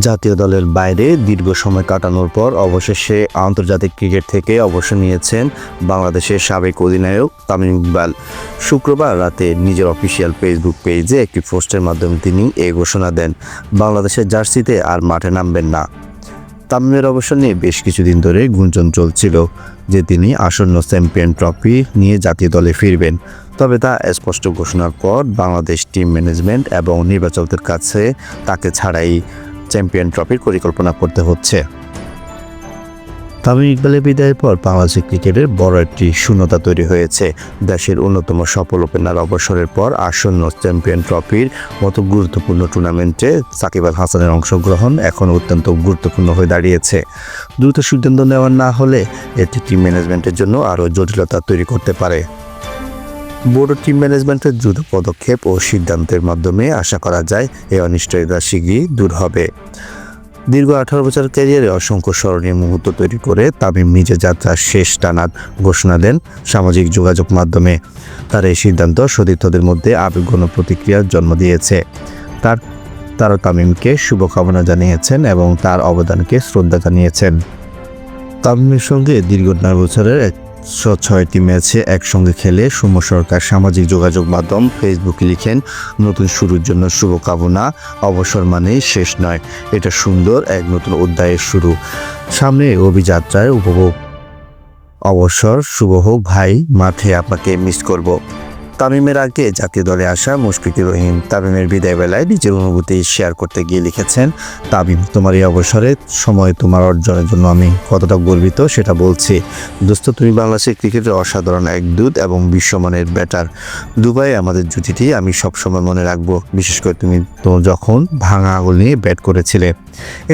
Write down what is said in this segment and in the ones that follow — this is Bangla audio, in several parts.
জাতীয় দলের বাইরে দীর্ঘ সময় কাটানোর পর অবশেষে আন্তর্জাতিক ক্রিকেট থেকে অবসর নিয়েছেন বাংলাদেশের সাবেক অধিনায়ক তামিম ইকবাল। শুক্রবার রাতে নিজের অফিসিয়াল ফেসবুক পেজে একটি পোস্টের মাধ্যমে তিনি এই ঘোষণা দেন, বাংলাদেশের জার্সিতে আর মাঠে নামবেন না। তামিমের অবসর নিয়ে বেশ কিছুদিন ধরে গুঞ্জন চলছিল যে তিনি আসন্ন চ্যাম্পিয়ন ট্রফি নিয়ে জাতীয় দলে ফিরবেন। তবে তা স্পষ্ট ঘোষণার পর বাংলাদেশ টিম ম্যানেজমেন্ট এবং নির্বাচকদের কাছে তাকে ছাড়াই চ্যাম্পিয়ন ট্রফির পরিকল্পনা করতে হচ্ছে। তামিম ইকবালের বিদায়ের পর বাংলাদেশের ক্রিকেটের বড় একটি শূন্যতা তৈরি হয়েছে। দেশের অন্যতম সফল ওপেনার অবসরের পর আসন্ন চ্যাম্পিয়ন ট্রফির মতো গুরুত্বপূর্ণ টুর্নামেন্টে সাকিব আল হাসানের অংশগ্রহণ এখন অত্যন্ত গুরুত্বপূর্ণ হয়ে দাঁড়িয়েছে। দ্রুত সিদ্ধান্ত নেওয়া না হলে এটি টিম ম্যানেজমেন্টের জন্য আরও জটিলতা তৈরি করতে পারে। বড় টিম ম্যানেজমেন্টের দ্রুত পদক্ষেপ ও সিদ্ধান্তের মাধ্যমে আশা করা যায় এই অনিশ্চয়তা শীঘ্রই দূর হবে। দীর্ঘ আঠারো বছর ক্যারিয়ারে অসংখ্য স্মরণীয় মুহূর্ত তৈরি করে তামিম নিজের যাত্রার শেষ টানার ঘোষণা দেন সামাজিক যোগাযোগ মাধ্যমে। তার এই সিদ্ধান্ত সতীর্থদের মধ্যে আবেগঘন প্রতিক্রিয়ার জন্ম দিয়েছে। তার তারা তামিমকে শুভকামনা জানিয়েছেন এবং তার অবদানকে শ্রদ্ধা জানিয়েছেন। তামিমের সঙ্গে দীর্ঘ নয় বছরের ছয়টি ম্যাচে একসঙ্গে খেলে সৌম্য সরকার সামাজিক যোগাযোগ মাধ্যম ফেসবুকে লিখেন, নতুন শুরুর জন্য শুভকামনা, অবসর মানে শেষ নয়। এটা সুন্দর এক নতুন অধ্যায়ের শুরু। সামনে অভিযাত্রায় উপভোগ। অবসর, শুভ হোক ভাই, মাঠে আপনাকে মিস করব। তামিমের আগে জাতীয় দলে আসা মুশফিকুর রহিম তামিমের বিদায় বেলায় নিজের অনুভূতি শেয়ার করতে গিয়ে লিখেছেন, তামিম, তোমার এই অবসরের সময় তোমার অর্জনের জন্য আমি কতটা গর্বিত সেটা বলছি। দোস্ত, তুমি বাংলাদেশের ক্রিকেটের অসাধারণ এক দূত এবং বিশ্বমানের ব্যাটার দুবাই আমাদের জুটিটি, আমি সবসময় মনে রাখব, বিশেষ করে তুমি তো যখন ভাঙা আঙুল নিয়ে ব্যাট করেছিলে।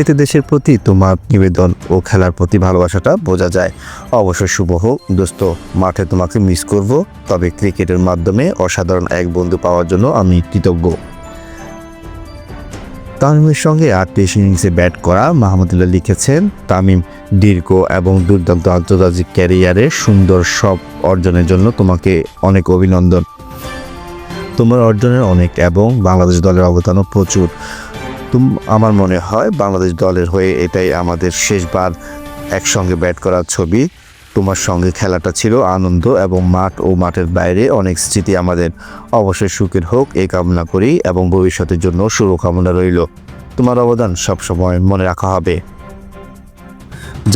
এতে দেশের প্রতি তোমার নিবেদন ও খেলার প্রতি ভালোবাসাটা বোঝা যায়। অবশ্যই শুভ হোক, দোস্ত, মাঠে তোমাকে মিস করব, তবে ক্রিকেটের মাধ্যমে অসাধারণ এক বন্ধু পাওয়ার জন্য আমি কৃতজ্ঞ। তামিমের সঙ্গে আটত্রিশ ইনিংসে ব্যাট করা মাহমুদুল্লাহ লিখেছেন, তামিম, দীর্ঘ এবং দুর্দান্ত আন্তর্জাতিক ক্যারিয়ারে সুন্দর সব অর্জনের জন্য তোমাকে অনেক অভিনন্দন। তোমার অর্জনের অনেক এবং বাংলাদেশ দলের অবদানও প্রচুর। তুম, আমার মনে হয় বাংলাদেশ দলের হয়ে এটাই আমাদের শেষবার একসঙ্গে ব্যাট করার ছবি। তোমার সঙ্গে খেলাটা ছিল আনন্দ এবং মাঠ ও মাঠের বাইরে। অনেক স্মৃতি আমাদের অবশ্যই সুখের হোক এই কামনা করি এবং ভবিষ্যতের জন্য শুভকামনা রইল। তোমার অবদান সবসময় মনে রাখা হবে।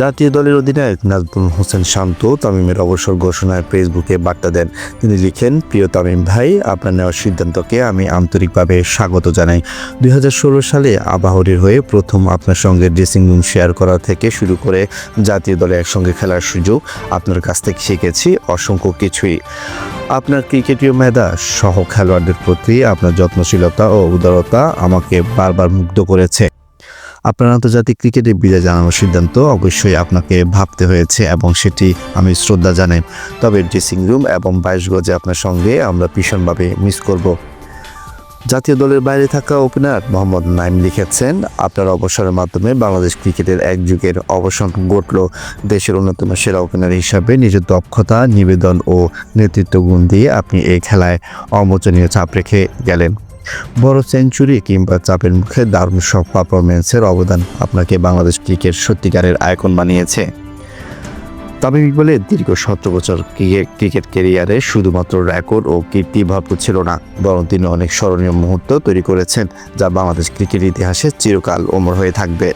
জাতীয় দলের অধিনায়ক নাজমুল হোসেন শান্ত তামিমের অবসর ঘোষণায় ফেসবুকে বার্তা দেন। তিনি লিখেন, প্রিয় তামিম ভাই, আপনার নেওয়ার সিদ্ধান্তকে আমি আন্তরিকভাবে স্বাগত জানাই। দুই হাজার ষোলো সালে আবাহনীর হয়ে প্রথম আপনার সঙ্গে ড্রেসিং রুম শেয়ার করা থেকে শুরু করে জাতীয় দলে একসঙ্গে খেলার সুযোগ আপনার কাছ থেকে শিখেছি অসংখ্য কিছুই। আপনার ক্রিকেটীয় মেধা সহ খেলোয়াড়দের প্রতি আপনার যত্নশীলতা ও উদারতা আমাকে বারবার মুগ্ধ করেছে। আপনার আন্তর্জাতিক ক্রিকেটে বিদায় জানানোর সিদ্ধান্ত অবশ্যই আপনাকে ভাবতে হয়েছে এবং সেটি আমি শ্রদ্ধা জানাই। তবে ড্রেসিং রুম এবং বাইশ গজে আপনার সঙ্গে আমরা ভীষণভাবে মিস করব। জাতীয় দলের বাইরে থাকা ওপেনার মোহাম্মদ নাইম লিখেছেন, আপনার অবসরের মাধ্যমে বাংলাদেশ ক্রিকেটের এক যুগের অবসান ঘটল। দেশের অন্যতম সেরা ওপেনার হিসাবে নিজের দক্ষতা, নিবেদন ও নেতৃত্ব গুণ দিয়ে আপনি এই খেলায় অমোচনীয় চাপ রেখে গেলেন। বড় সেঞ্চুরি কিংবা চাপের মুখে দারুণ সব পারফরমেন্সের অবদান আপনাকে বাংলাদেশ ক্রিকেট সত্যিকারের আয়কন বানিয়েছে। তামিম বলে, দীর্ঘ সতেরো বছর ক্রিকেট ক্যারিয়ারে শুধুমাত্র রেকর্ড ও কীর্তি ভরপুর ছিল না, বরং তিনি অনেক স্মরণীয় মুহূর্ত তৈরি করেছেন, যা বাংলাদেশ ক্রিকেট ইতিহাসে চিরকাল অমর হয়ে থাকবে।